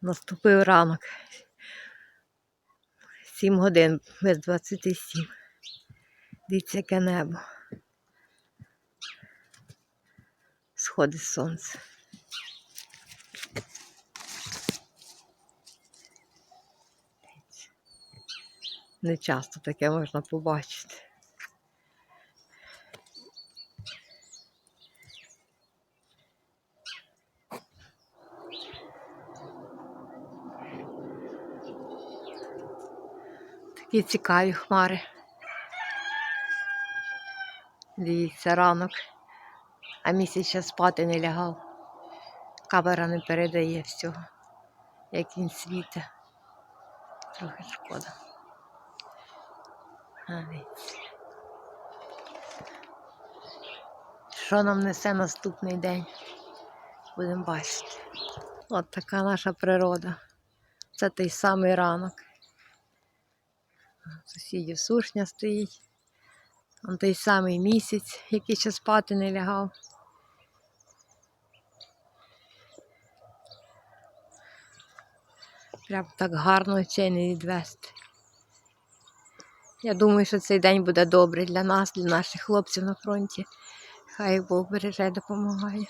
Наступив ранок. 7 годин без 27. Дивіться, яке небо. Сходить сонце. Не часто таке можна побачити. Такі цікаві хмари. Дивіться, ранок, а місяць ще спати не лягав. Камера не передає всього, як він світить. Трохи шкода. А. Що нам несе наступний день? Будемо бачити. От така наша природа. Це той самий ранок. Сусідів сушня стоїть. Он той самий місяць, який ще спати не лягав. Прям так гарно очей не відвести. Я думаю, що цей день буде добрий для нас, для наших хлопців на фронті. Хай Бог береже, допомагає.